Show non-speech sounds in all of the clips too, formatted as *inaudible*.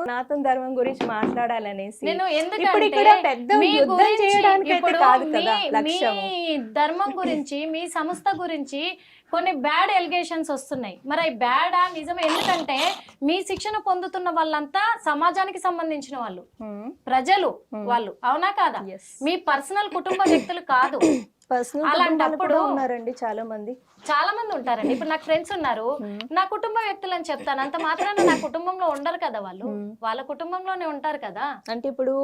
సనాతన ధర్మం గురించి మాట్లాడాలనేసి నేను ఎందుకంటే ఇక్కడ పెద్ద యుద్ధం చేయడానికి కాదు కదా ధర్మం గురించి మీ సంస్థ గురించి కొన్ని బ్యాడ్ ఎలిగేషన్స్ వస్తున్నాయి. మరి అవి బ్యాడా నిజం ఎందుకంటే మీ శిక్షణ పొందుతున్న వాళ్ళంతా సమాజానికి సంబంధించిన వాళ్ళు. ప్రజలు వాళ్ళు. అవునా కాదా. మీ పర్సనల్ కుటుంబ వ్యక్తులు కాదు. *coughs* పర్సనల్ అలాంటప్పుడు- ఉన్నారండి చాలా మంది చాలా మంది ఉంటారండి. ఇప్పుడు నాకు ఫ్రెండ్స్ ఉన్నారు. నా కుటుంబ వ్యక్తులు అని చెప్తాను. అంత మాత్రాన నా కుటుంబంలో ఉండరు కదా వాళ్ళు. వాళ్ళ కుటుంబంలోనే ఉంటారు కదా. అంటే ఇప్పుడు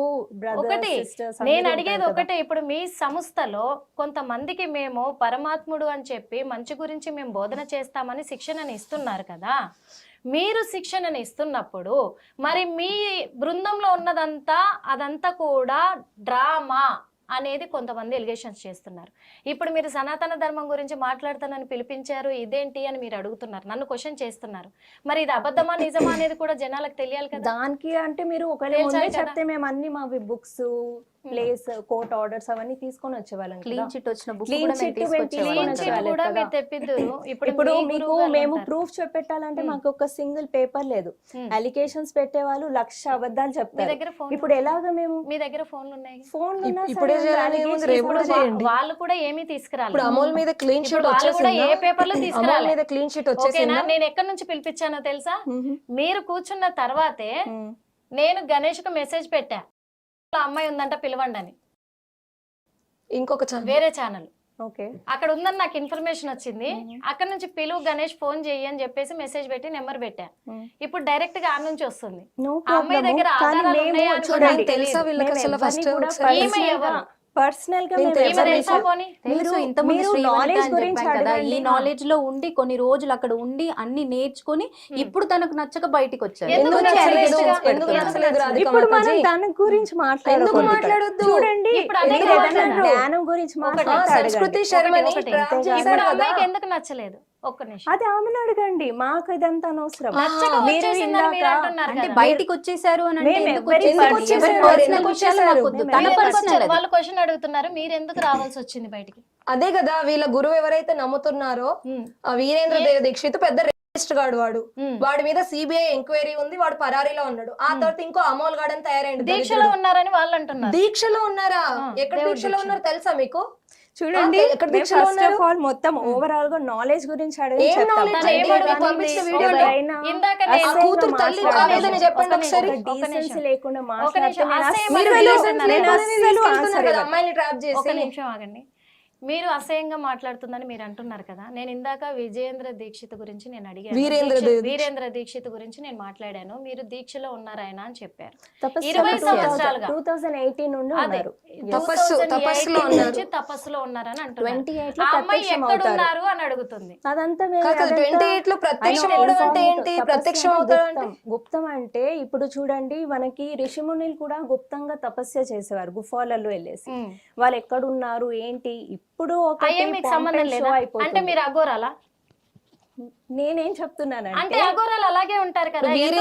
ఒకటి నేను అడిగేది ఒకటే ఇప్పుడు మీ సంస్థలో కొంతమందికి మేము పరమాత్ముడు అని చెప్పి మంచి గురించి మేము బోధన చేస్తామని శిక్షణని ఇస్తున్నారు కదా. మీరు శిక్షణని ఇస్తున్నప్పుడు మరి మీ బృందంలో ఉన్నదంతా అదంతా కూడా డ్రామా? అనేది కొంతమంది ఎలిగేషన్స్ చేస్తున్నారు. ఇప్పుడు మీరు సనాతన ధర్మం గురించి మాట్లాడుతానని పిలిపించారు ఇదేంటి అని మీరు అడుగుతున్నారు నన్ను క్వశ్చన్ చేస్తున్నారు. మరి ఇది అబద్ధమా నిజమా అనేది కూడా జనాలకు తెలియాలి కదా. దానికి అంటే మీరు ఒకవేళ. చెప్తే మేము అన్ని మావి బుక్స్ ప్లేస్ కోర్ట్ ఆర్డర్స్ అవన్నీ తీసుకొని వచ్చేవాళ్ళం. క్లీన్ చిట్ వచ్చిన కూడా క్లీన్. చిట్. మీరు తెప్పిద్దురు. ఇప్పుడు మీకు మేము. ప్రూఫ్ చూపెట్టాలంటే Hmm. మాకు ఒక సింగిల్ పేపర్ లేదు. Hmm. అలిగేషన్స్ పెట్టేవాళ్ళు లక్ష అబద్ధాలు మీ చెప్తారు దగ్గర ఫోన్ ఇప్పుడు ఎలాగ మేము మీ దగ్గర ఫోన్లు ఉన్నాయి? ఇప్పుడే. వాళ్ళు కూడా ఏమీ తీసుకురాలి ఇప్పుడు అమోల్ మీద క్లీన్ షీట్ ఇప్పుడు వాళ్ళు కూడా ఏ వచ్చేసిందా? పేపర్లు అమోల్ తీసుకురాలి. మీద క్లీన్ షీట్ ఓకేనా? వచ్చేసిందా? నేను ఎక్కడి నుంచి పిలిపించానో తెలుసా? మీరు కూర్చున్న తర్వాతే నేను గణేష్కు మెసేజ్ పెట్టా. "ఆ అమ్మాయి ఉందంట పిలవండి అని ఇంకొక వేరే ఛానల్. ఓకే. అక్కడ ఉందని నాకు ఇన్ఫర్మేషన్ వచ్చింది. అక్కడ నుంచి పిలువు గణేష్ ఫోన్ చెయ్యి అని చెప్పేసి మెసేజ్ పెట్టి నెంబర్ పెట్టా. ఇప్పుడు డైరెక్ట్గా ఆ నుంచి వస్తుంది. అమ్మాయి దగ్గర ఆధారాలు ఉన్నాయా అని కూడా చూడండి. నాకు తెలుసా తెలియదు. వీళ్ళకి అసలు ఫస్ట్ ఈమె ఎవరు? పర్సనల్గా మీరు- అని గురించి కదా ఈ. నాలెడ్జ్లో ఉండి కొన్ని రోజులు అక్కడ ఉండి అన్ని నేర్చుకొని ఇప్పుడు తనకు నచ్చక బయటికి వచ్చారు ఇప్పుడు మనం? దాని గురించి మాట్లాడొద్దు? చూడండి మాట్లాడరు. జ్ఞానం గురించి అడగండి. సంస్కృతి అమ్మాయికి ఎందుకు నచ్చలేదు ఒక్క నిమిషం. అది ఆమెను అడగండి మాకు ఇదంతా అనవసరం అంటే కదా. బయటికి వచ్చేసారు అని? వాళ్ళు క్వశ్చన్ అడుగుతున్నారు మీరు ఎందుకు రావాల్సి వచ్చింది బయటికి? అదే కదా వీళ్ళ గురువు ఎవరైతే నమ్ముతున్నారో వీరేంద్ర దేవ దీక్షిత్ పెద్ద రేపిస్ట్ గాడు వాడు. వాడి మీద సిబిఐ ఎంక్వైరీ ఉంది వాడు పరారీలో ఉన్నాడు. ఆ తర్వాత ఇంకో అమోల్ గార్డ్ అని తయారైంది దీక్షలో. ఉన్నారని వాళ్ళు అంటున్నారు దీక్షలో ఉన్నారా? ఎక్కడ దీక్షలో దీక్ష. ఉన్నారు తెలుసా మీకు? చూడండి ఫస్ట్? ఆఫ్ ఆల్ మొత్తం ఓవరాల్గా నాలెడ్జ్ గురించి అడగండి చెప్పండి. లేకుండా ఒక. అమ్మాయిని ట్రాప్ నిమిషం ఆగండి మీరు అసహ్యంగా మాట్లాడుతుందని మీరు అంటున్నారు కదా నేను ఇందాక విజయేంద్ర దీక్షిత్ గురించి నేను అడిగాను వీరేంద్ర దీక్షిత్- దీక్షిత్. వీరేంద్ర దీక్షిత్ గురించి నేను మాట్లాడాను మీరు దీక్షలో ఉన్నారు ఆయన అని చెప్పారు ఇరవై 2000 సంవత్సరాలుగా. 2018 నుండి అదే ఉన్నారు తపస్సు- 2018 తపస్సులో ఉన్నారు. నుంచి తపస్సులో ఉన్నారని అంటున్నారు 28 లో ఆ అమ్మాయి ఎక్కడ. ఉన్నారు అని అడుగుతుంది అదంతా ట్వంటీ ఎయిట్లో ప్రత్యక్షం అంటే? ఏంటి ప్రత్యక్షం గుప్తం. అంటే ఇప్పుడు చూడండి మనకి ఋషిమునులు కూడా గుప్తంగా తపస్య చేసేవారు గుఫాలలో వెళ్ళేసి. వాళ్ళు ఎక్కడున్నారు ఏంటి ఇప్పుడు మీకు సంబంధం లేదా. అంటే మీరు అఘోరాలా నేనేం అంటే చెప్తున్నానంటే అఘోరాలు అలాగే ఉంటారు కదా. అంటే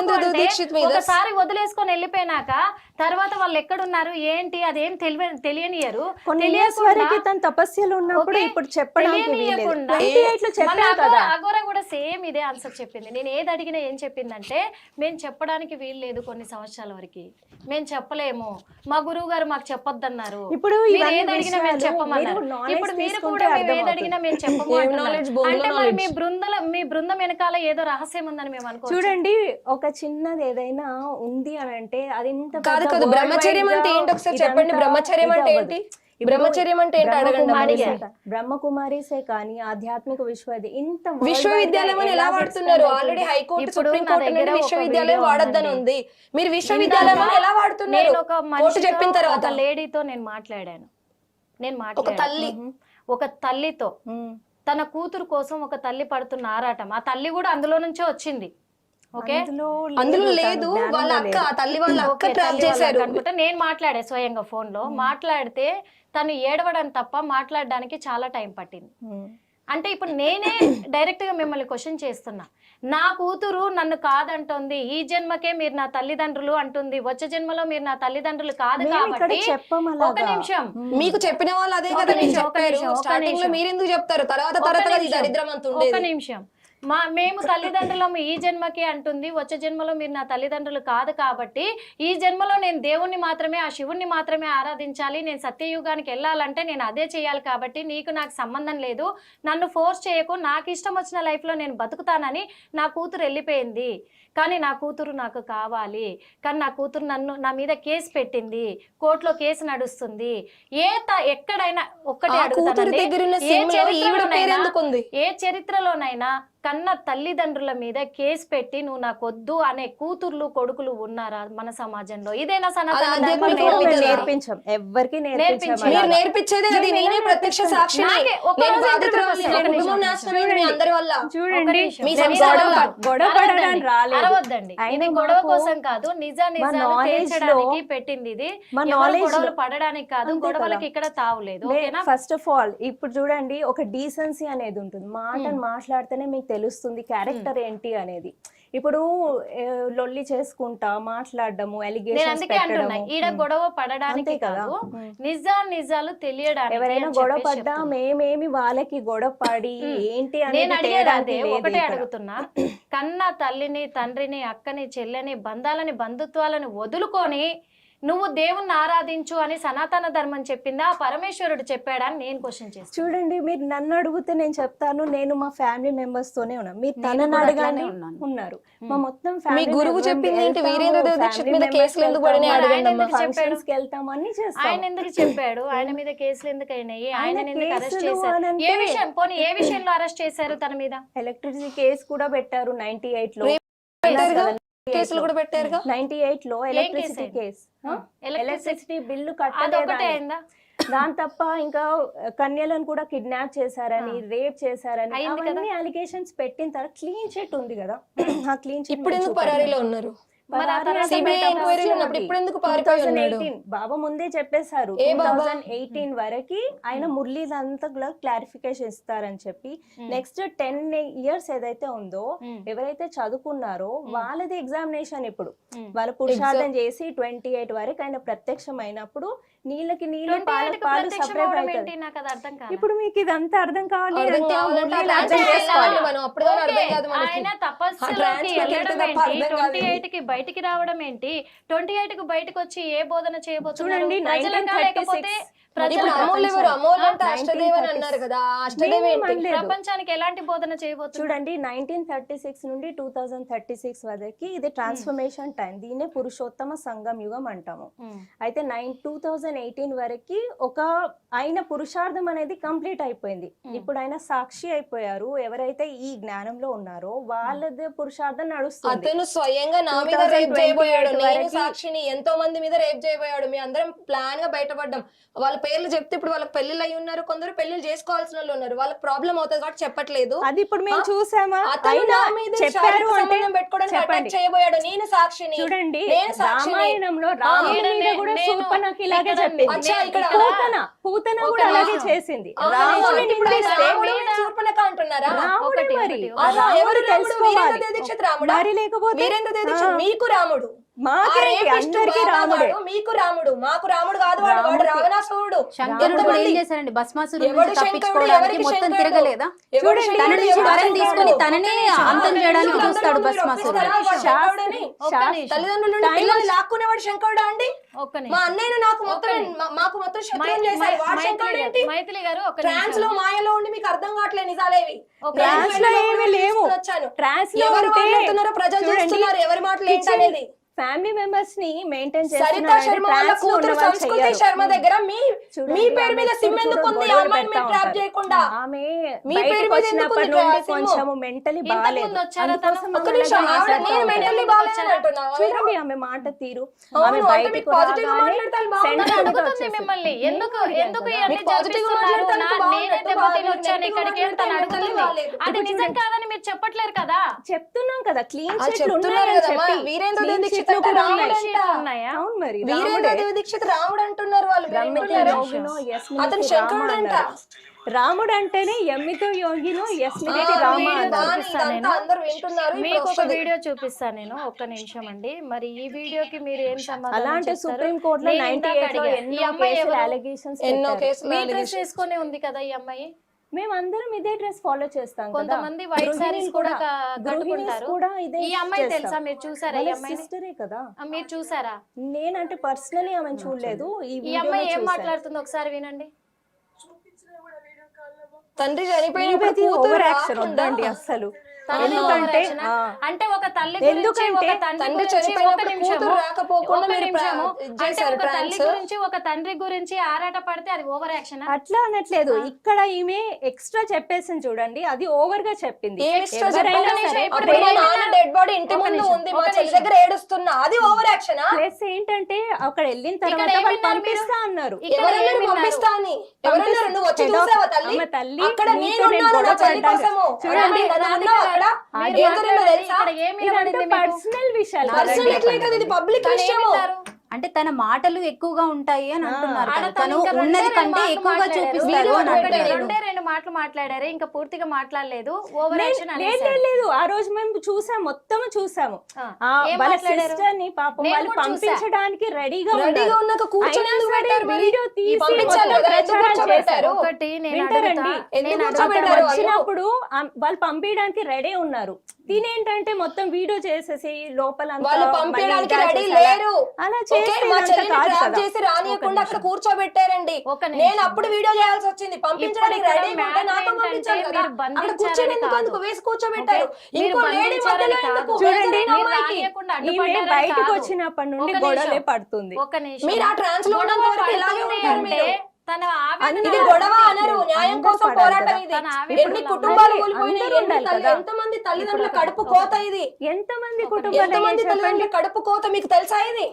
ఒకసారి వదిలేసుకొని వెళ్ళిపోయినాక తర్వాత వాళ్ళు ఎక్కడున్నారు ఏంటి అదేం తెలియ తెలియనియరు. కొన్ని ఇయర్స్ వరకు తను తపస్యలు ఉన్నప్పుడు. ఇప్పుడు చెప్పడానికి వీల్లేదు. తెలియనీయకుండా. 28 లో మన చెప్పాను అఘోర- కదా. అఘోర కూడా సేమ్ ఇదే ఆన్సర్ చెప్పింది. నేను ఏది అడిగినా ఏం చెప్పిందంటే మేము చెప్పడానికి వీల్లేదు కొన్ని సంవత్సరాల వరకు. మేము చెప్పలేము. మా గురువు గారు మాకు చెప్పొద్దన్నారు. ఇప్పుడు ఏది అడిగినా మేము చెప్పమన్నారు. ఇప్పుడు మీరు కూడా మేము ఏది. అడిగినా మేము చెప్పము అంటే మరి మీ. బృందల మీ బృందం వెనకాల ఏదో రహస్యం ఉందని మేము అనుకో చూడండి ఒక చిన్నది ఏదైనా ఉంది అని అంటే అది ఇంత కాదు కాదు బ్రహ్మచర్యం అంటే ఏంటి ఒకసారి చెప్పండి బ్రహ్మచర్యం అంటే ఏంటి? బ్రహ్మచర్యం అంటే ఏంటి అడగండి బ్రహ్మకుమారి అమ్మాయిని. బ్రహ్మకుమారిసే కానీ ఆధ్యాత్మిక విశ్వవిద్యాలయం ఇంత విశ్వవిద్యాలయం అని ఎలా వాడుతున్నారు? ఆల్రెడీ? హైకోర్టు సుప్రీం నా కోర్టు విశ్వవిద్యాలయం వాడొద్దని. ఉంది. మీరు విశ్వవిద్యాలయం ఎలా వాడుతున్నారు? నేను ఒక చెప్పిన తర్వాత. లేడీతో నేను మాట్లాడాను. నేను ఒక తల్లి. ఒక తల్లితో. తన కూతురు కోసం ఒక తల్లి పడుతున్న ఆరాటం. ఆ తల్లి కూడా అందులో నుంచే వచ్చింది. ఓకే? అందులో లేదు, వాళ్ళ అక్క తల్లి వాళ్ళ అక్క ట్రాప్ చేశారు. అనుకుంటా. నేను మాట్లాడే స్వయంగా ఫోన్లో మాట్లాడితే తను ఏడవడం తప్ప మాట్లాడడానికి చాలా టైం పట్టింది. అంటే ఇప్పుడు నేనే డైరెక్ట్గా మిమ్మల్ని క్వశ్చన్ చేస్తున్నా. నా కూతురు నన్ను కాదంటోంది. ఈ జన్మకే మీరు నా తల్లిదండ్రులు అంటుంది. వచ్చే జన్మలో మీరు నా తల్లిదండ్రులు కాదు కాబట్టి ఒక. నిమిషం. మీకు చెప్పిన వాళ్ళు అదే కదా. మీరు ఎందుకు చెప్తారు? తర్వాత ఒక తర్వాత కదా ఈ నిమిషం, దరిద్రం అంత ఒక నిమిషం. మా మేము తల్లిదండ్రులము ఈ జన్మకి అంటుంది. వచ్చే జన్మలో మీరు నా తల్లిదండ్రులు కాదు కాబట్టి ఈ జన్మలో నేను దేవుణ్ణి మాత్రమే ఆ శివుణ్ణి మాత్రమే ఆరాధించాలి. నేను సత్యయుగానికి వెళ్ళాలంటే నేను అదే చేయాలి కాబట్టి నీకు నాకు సంబంధం లేదు. నన్ను ఫోర్స్ చేయకు. నాకు ఇష్టం వచ్చిన లైఫ్లో నేను బతుకుతానని నా కూతురు వెళ్ళిపోయింది. కానీ నా కూతురు నాకు కావాలి. కానీ నా కూతురు నన్ను నా మీద కేసు పెట్టింది. కోర్టులో కేసు నడుస్తుంది. ఏ త- ఎక్కడైనా ఒక్కటే ఏ చరిత్రలోనైనా కన్న తల్లిదండ్రుల మీద కేసు పెట్టి నువ్వు నాకు వద్దు అనే కూతుర్లు కొడుకులు ఉన్నారా మన సమాజంలో? ఇదేనా నేర్పించాం. నేర్పించేదే నేనే ప్రత్యక్ష చూడండి. గొడవ అరవద్దండి. ఇది కోసం కాదు. నిజ నిజాలు knowledge తేల్చడానికి లో- పెట్టింది ఇది. గొడవలు పడడానికి కాదు. గొడవలకి. ఇక్కడ తావులేదు. ఓకేనా? ఫస్ట్ ఆఫ్ ఆల్ ఇప్పుడు చూడండి ఒక డీసెన్సీ అనేది ఉంటుంది. మాటను మాట్లాడితేనే మీకు తెలుస్తుంది క్యారెక్టర్ ఏంటి అనేది ఇప్పుడు లొల్లి చేసుకుంటా మాట్లాడడము ఈడ గొడవ పడడానికి కదా. ఉమ్. నిజాలు నిజాలు తెలియడానికి ఎవరైనా గొడవ పడ్డా. మేమేమి వాళ్ళకి గొడవ పడి ఏంటి నేను అనేది అడిగేది తేడానికి అదే లేదు ఒకటే. అడుగుతున్నా కన్న తల్లిని తండ్రిని అక్కని చెల్లెని బంధాలని బంధుత్వాలను వదులుకొని నువ్వు దేవుణ్ణి ఆరాధించు అని సనాతన ధర్మం చెప్పిందా? పరమేశ్వరుడు చెప్పాడని నేను క్వశ్చన్ చేస్తాను చూడండి మీరు నన్ను అడిగితే నేను చెప్తాను. నేను మా ఫ్యామిలీ మెంబర్స్ తోనే ఉన్నా. మీరు నేను తనని అడగానే. ఉన్నారు. మా. మొత్తం మీ గురువు చెప్పింది ఏంటి? వీరేంద్ర దీక్షిత్ మీద కేసులు ఎందుకు పడినాయి? అడగండి ఆయన అమ్మా. functions కి వెళ్తాము అన్ని చేస్తాం ఆయన ఎందుకు చెప్పాడు? ఆయన మీద కేసులు ఎందుకు అయినాయి? ఆయన ఎందుకు అరెస్ట్ చేశారు? ఏ విషయం? పోనీ ఏ విషయంలో అరెస్ట్ చేశారు తన మీద? ఎలక్ట్రిసిటీ కేసు కూడా పెట్టారు నైన్టీ ఎయిట్లో? కేసులు కూడా పెట్టారుగా? నైన్టీ ఎయిట్లో ఎలక్ట్రిసిటీ కేసు ఎలక్ట్రిసిటీ బిల్లు అయిందా? దాని తప్ప ఇంకా కన్యలను కూడా కిడ్నాప్ చేశారని రేప్ చేశారని. అవన్నీ అలిగేషన్స్ పెట్టిన తర్వాత క్లీన్ చిట్ ఉంది కదా. *clears throat* ఆ క్లీన్ చిట్ ఇప్పుడు పరారీలో ఉన్నారు? బాబా ముందే చెప్పేశారు. ఎయిటీన్ వరకు ఆయన మురళీదంతా క్లారిఫికేషన్ ఇస్తారని చెప్పి నెక్స్ట్ టెన్ ఇయర్స్ ఏదైతే ఉందో ఎవరైతే చదువుకున్నారో వాళ్ళది ఎగ్జామినేషన్ ఇప్పుడు. వాళ్ళ పురుషార్థం చేసి ట్వంటీ ఎయిట్ వరకు ఆయన ప్రత్యక్షం అయినప్పుడు నీళ్ళకి నీళ్ళు పాలు సపరేట్ అవుతుంది ఇప్పుడు మీకు ఇదంతా అర్థం కావాలి అర్థం చేసుకోవాలి. మనం కాదు మనకి. బయటికి రావడం ఏంటి? ట్వంటీ ఎయిట్కి బయటకు వచ్చి ఏ బోధన చేయబోతున్నారు? చూడండి ప్రజలకా లేకపోతే 1936 ప్రజల ఇప్పుడు అమూల్ ఎవరు అమూల్ అంటే ఆ, అష్టదేవ్ అని 1936. అన్నారు కదా ఆ అష్టదేవ్ మేమేం ఏంటి? అనలేదు. ప్రపంచానికి ఎలాంటి బోధన చేయబోతున్నారు? చూడండి నైన్టీన్ థర్టీ సిక్స్ నుండి టూ థౌజండ్ థర్టీ సిక్స్ వరకు ఇది ట్రాన్స్ఫర్మేషన్ టైం దీన్నే పురుషోత్తమ సంగం యుగం అంటాము. ఉమ్, అయితే నైన్ టూ థౌజండ్ ఎయిటీన్ వరకు ఒక ఆయన పురుషార్థం అనేది కంప్లీట్ అయిపోయింది. Hmm. ఇప్పుడు ఆయన సాక్షి అయిపోయారు. ఎవరైతే ఈ జ్ఞానంలో ఉన్నారో వాళ్ళది పురుషార్థం నడుస్తుంది. అతను స్వయంగా నా మీద 2028 రేప్ చేయబోయాడు. నేను సాక్షిని ఎంతో మంది మీద రేప్ చేయబోయాడు. మీ అందరం ప్లాన్గా బయటపడ్డాం. వాళ్ళ పేర్లు చెప్తే ఇప్పుడు వాళ్ళకి పెళ్ళిళ్ళు అయి ఉన్నారు కొందరు పెళ్ళిళ్ళు చేసుకోవాల్సిన వాళ్ళు ఉన్నారు. వాళ్ళకి ప్రాబ్లం అవుతుంది కాబట్టి చెప్పట్లేదు. అది ఇప్పుడు మేము చూసామా? అతను అయినా నా మీద చెప్పారు అంటే పెట్టుకోవడానికి. అటాక్ చేయబోయాడు. నేను సాక్షిని. చూడండి నేను సాక్షిని. రామాయణంలో రాముడి మీద కూడా నేను శూర్పణఖ ఇలాగే ఇక్కడ- చెప్పింది. అచ్చా, ఇక్కడ- పూతన. పూతన కూడా అలాగే. చేసింది. ఇప్పుడు ఆయన నిందిస్తే రాముడు మీద- శూర్పణఖ అంటున్నారా? రాముడే ఒకటి, మరి. ఒకటి, ఆహా, ఎవరు రాముడు తెలుసుకోవాలి. వీరేంద్ర రాముడా? మరి లేకపోతే? వీరేంద్ర ఆ, మీకు రాముడు. రాముడే. మీకు రాముడు మాకు రాముడు కాదు వాడు వాడు రావణాసురుడు. శంకరుడు కూడా ఏం చేశారండి భస్మాసురుడు తప్పించుకోవడానికి ఎవరికి మొత్తం? తిరగలేదా? చూడండి, శంకరుడు, తన నుంచి ఎవడు వరం శంకరుడు? తీసుకొని తననే అంతం చేయడానికి చూస్తాడు భస్మాసురుడు. తల్లిదండ్రుల పిల్లల్ని లో- లాక్కునేవాడు శంకరుడా అండి? మా నిమిషం. అన్నయ్యను నాకు మొత్తం మాకు మొత్తం శత్రువులు చేశారు. వాడు శంకరుడు ఏంటి? మైథిలి గారు ట్రాన్స్లో. మాయలో ఉండి మీకు అర్థం కావట్లేదు నిజాలేవి. ట్రాన్స్లో ఏమీ లేవు. ట్రాన్స్లో ఎవరు మాట్లాడుతున్నారో ప్రజలు చూస్తున్నారు ఎవరి మాటలు ఫ్యామిలీ మెంబర్స్ని మెయింటైన్ సరితా శర్మ వాళ్ళ కూతురు సంస్కృతి శర్మ దగ్గర మీ మీ పేరు మీద సిమ్ ఎందుకు ఉంది? అమ్మాయిని మీరు ట్రాప్ చేయకుండా. ఆమె మీ పేరు మీద ఎందుకు ఉంది? కొంచెం మెంటలీ బాగాలేదు? ఒక్క నిమిషం నేను ఉంటుంది. మెంటల్లీ బాగాలేదని అంటున్నావా? చూడండి ఆమె మాట తీరు. ఆమె బయటకు మీకు positive గా మాట్లాడతాను అడుగుతుంది మిమ్మల్ని. ఎందుకు ఎందుకు ఇవన్నీ positive గా జరిపిస్తున్నారు మాట్లాడతానికి నా- బాగుంది, నేనే బాగుంది. దెబ్బతిని వచ్చాను ఇక్కడికి తను అడుగుతుంది బాగాలేదు. అది నిజం కాదని మీరు చెప్పట్లేరు కదా. చెప్తున్నాం కదా. క్లీన్ చెప్తున్నారు వీరేంద్ర clean దీక్షిత్ అవును మరి రాముడే. దేవ దీక్షిత్ రాముడు అంటున్నారు వాళ్ళు. అతను శంకరుడు అంట. రాముడు అంటేనే ఎమ్మితో నేను. అందరూ వింటున్నారు. మీకు ఒక. వీడియో చూపిస్తాను నేను. ఒక్క నిమిషం అండి. మరి ఈ వీడియోకి మీరు ఏం సమాధానం అలాంటి? సుప్రీం కోర్టులో ఎన్నో అమ్మాయి కేసులు? అలిగేషన్స్ ఎన్నో కేసులు వేసుకొని ఉంది కదా ఈ అమ్మాయి? మేమందరం ఇదే డ్రెస్ ఫాలో చేస్తాం కదా. కొంతమంది వైట్ సారీస్ కూడా కట్టుకుంటారు. కూడా ఇదే ఈ అమ్మాయి. తెలుసా మీరు చూసారా ఈ అమ్మాయిని? సిస్టరే కదా. మీరు చూసారా? నేనంటే పర్సనలీ ఆమె చూడలేదు. ఈ అమ్మాయి ఏం. మాట్లాడుతుందో ఒకసారి వినండి. తండ్రి చనిపోయిన ఓవర్ యాక్షన్ వద్దండి అసలు ఎందుకంటే అంటే ఒక తల్లి గురించి ఎందుకంటే ఒక తండ్రి చనిపోయినప్పుడు రాకపోకుండా మీరు చేశారు ఒక తల్లి. గురించి ఒక తండ్రి గురించి ఆరాట పడితే అది ఓవర్ యాక్షన్ అట్లా అనట్లేదు. ఇక్కడ ఈమె ఎక్స్ట్రా చెప్పేసింది చూడండి. అది ఓవర్గా చెప్పింది? డెడ్ బాడీ ఇంటి ముందు ఉంది మా చెల్లి. దగ్గర ఏడుస్తున్నా. అది ఓవర్ యాక్షన్ ప్లస్ ఏంటంటే అక్కడ వెళ్ళిన తర్వాత వాళ్ళు? పంపిస్తా అన్నారు? పంపిస్తా. అని ఎవరన్నారు నువ్వు వచ్చి చూసావా తల్లి? అక్కడ నేను నేనున్నాను నా చెల్లి. కోసము? చూడండి, పర్సనల్ విషయాలు పబ్లిక్ విషయము? అంటే తన మాటలు ఎక్కువగా ఉంటాయి అని అంటున్నారు. తను ఉన్నది కంటే ఎక్కువగా. చూపిస్తారు రెండే రెండు మాటలు మాట్లాడారు ఇంకా పూర్తిగా మాట్లాడలేదు ఓవర్ లేదు, యాక్షన్ ఆ రోజు మేము చూసాం మొత్తం చూసాము వాళ్ళ? సిస్టర్ని పాపం వాళ్ళు. పంపించడానికి రెడీగా రెడీగా. ఉన్నాక కూర్చొని? వీడియో? వచ్చినప్పుడు వాళ్ళు పంపించడానికి రెడీ ఉన్నారు తినేంటంటే మొత్తం వీడియో చేసేసి లోపల వాళ్ళు పంపించడానికి రెడీ అలా- లేరు. చేసి రానియకుండా అక్కడ. కూర్చోబెట్టారండి. నేను అప్పుడు వీడియో చేయాల్సి వచ్చింది పంపించడానికి ఇప్పుడు ఉంటే నాతో పంపించాలి కదా అక్కడ కూర్చొని ఎందుకు. అందుకు వేసి కూర్చోబెట్టారు ఇంకో లేడీ మధ్యలో. ఎందుకు చూడండి, బయటకు. వచ్చినప్పటి నుండి గొడవలే. పడుతుంది మీరు ఆ ట్రాన్స్లో ఉన్నంత వరకు ఇలాగే ఉంటారు మీరు తన ఆవేదన ఇది గొడవ అనరు న్యాయం కోసం పోరాటం. ఇది ఎన్ని కుటుంబాలు కోల్పోయినాయి. ఎంత మంది తల్లిదండ్రుల కడుపు కోత ఇది ఎంత మంది కుటుంబాలు ఎంత మంది తల్లిదండ్రుల కడుపు కోత మీకు తెలుసా ఇది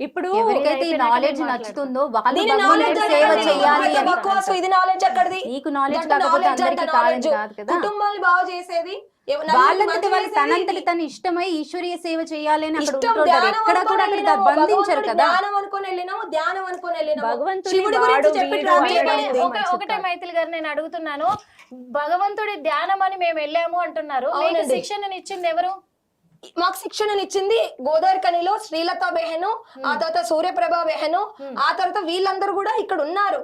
ఇప్పుడు ఎవరికైతే ఈ నచ్చుతుందో వాళ్ళు నాలెడ్జ్ సేవ చేయాలి ఇది నాలెడ్జ్ ఎక్కడిది నీకు నాలెడ్జ్ కాకపోతే అందరికీ. కాదు కదా. కుటుంబాన్ని బాగు చేసేది? వాళ్ళంతటి వాళ్ళు తనంతటి. తన ఇష్టమై ఈశ్వరీయ సేవ చేయాలి అని అక్కడ కూడా అనుకొని అక్కడ బంధించరు కదా. ధ్యానం అనుకొని వెళ్ళినాము ధ్యానం అనుకొని వెళ్ళినాము. ఒకటే. మైథిలి గారు నేను అడుగుతున్నాను. భగవంతుడి ధ్యానం అని మేము వెళ్ళాము అంటున్నారు. శిక్షణని ఇచ్చింది ఎవరు? మాకు శిక్షణను ఇచ్చింది గోదావరి కనిలో శ్రీలత బెహను ఆ తర్వాత సూర్యప్రభ బెహను ఆ తర్వాత వీళ్ళందరూ కూడా ఇక్కడ ఉన్నారు.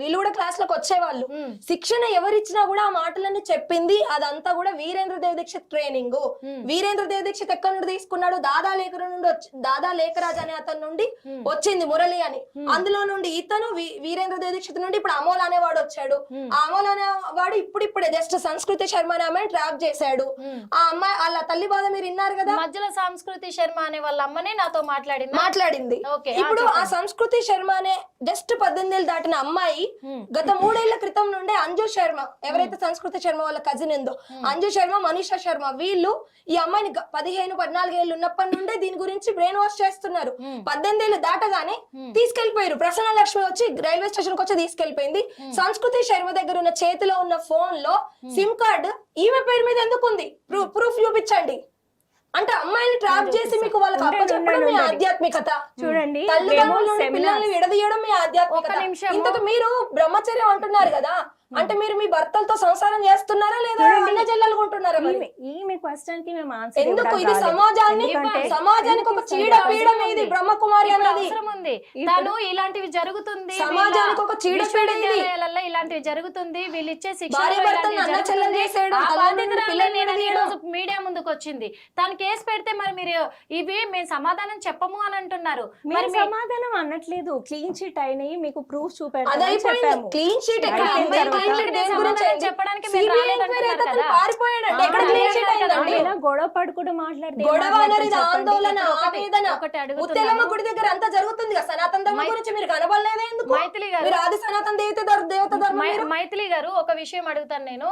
వీళ్ళు కూడా క్లాస్లోకి వచ్చేవాళ్ళు. శిక్షణ ఎవరిచ్చినా కూడా ఆ మాటలన్నీ చెప్పింది అదంతా కూడా వీరేంద్ర దేవ్ దీక్షిత్ ట్రైనింగ్ వీరేంద్ర దేవ్ దీక్షిత్ ఎక్కడి నుండి తీసుకున్నాడు? దాదా లేఖర నుండి వచ్చి దాదా లేఖరాజ్ అనే అతని నుండి వచ్చింది మురళి అని. అందులో నుండి ఇతను వీరేంద్ర దేవ్ దీక్షిత్ నుండి ఇప్పుడు అమోల్ అనేవాడు వచ్చాడు. ఆ అమోల్ అనేవాడు ఇప్పుడు ఇప్పుడే జస్ట్ సంస్కృతి శర్మ అనే అమ్మాయి ట్రాప్ చేశాడు. ఆ అమ్మాయి వాళ్ళ తల్లి బాధ మీరు విన్నారు కదా? మధ్యలో సంస్కృతి శర్మ అనే వాళ్ళ అమ్మనే నాతో మాట్లాడింది. మాట్లాడింది. ఇప్పుడు ఆ సంస్కృతి శర్మ అనే జస్ట్ పద్దెనిమిది ఏళ్ళు దాటిన అమ్మాయి గత మూడేళ్ళ క్రితం నుండే అంజు శర్మ ఎవరైతే సంస్కృతి శర్మ వాళ్ళ కజిన్ ఉందో అంజు శర్మ మనీషా శర్మ వీళ్ళు ఈ అమ్మాయిని పదిహేను పద్నాలుగు ఏళ్ళు ఉన్నప్పటి నుండే దీని గురించి బ్రెయిన్ వాష్ చేస్తున్నారు. పద్దెనిమిది ఏళ్ళు దాటగానే తీసుకెళ్ళిపోయారు ప్రసన్న లక్ష్మి వచ్చి రైల్వే స్టేషన్కి వచ్చి తీసుకెళ్ళిపోయింది సంస్కృతి శర్మ దగ్గర ఉన్న చేతిలో ఉన్న ఫోన్లో సిమ్ కార్డ్ ఈమె పేరు మీద ఎందుకు ఉంది ప్రూఫ్ చూపించండి. అంటే అమ్మాయిని ట్రాప్ చేసి మీకు వాళ్ళకి అప్పచెప్పడం మీ. ఆధ్యాత్మికత. చూడండి తల్లిదండ్రుల పిల్లల్ని విడదీయడం మీ ఆధ్యాత్మికత. ఇంతకు మీరు బ్రహ్మచర్యం అంటున్నారు కదా. అంటే మీరు మీ భర్తలతో సంసారం చేస్తున్నారా లేదా అన్న జల్లలు ఉంటున్నారా ఈమె- ఈమె క్వశ్చన్కి మేము ఆన్సర్ ఎందుకు ఇది సమాజాన్ని సమాజానికి ఒక చీడ పీడ మీది బ్రహ్మకుమారి ఉంది. తను ఇలాంటివి జరుగుతుంది. సమాజానికి ఒక చీడ పీడ ఇది. ఇలాంటివి జరుగుతుంది. వీళ్ళు ఇచ్చే విడదీయడం. మీడియా ముందుకు వచ్చింది. తను కేసు పెడితే మరి మీరు ఇవి మేము సమాధానం చెప్పము అని అంటున్నారు. మరి సమాధానం అనట్లేదు. క్లీన్ షీట్ అయినాయి మీకు ప్రూఫ్ క్లీన్ షీట్ అయింది? చెప్పడానికి గొడవ పడుకుంటూ మాట్లాడితే గొడవ అనేది? ఆందోళన ఒకటి- ఆవేదన ఒకటి అడుగుతున్నాను. ముత్తెలమ్మ గుడి దగ్గర అంతా జరుగుతుంది కదా సనాతన ధర్మం గురించి మీరు కనబడలేదే ఎందుకు మైథిలి గారు. మీరు ఆది సనాతన దేవత మైథిలి గారు ఒక విషయం అడుగుతాను నేను.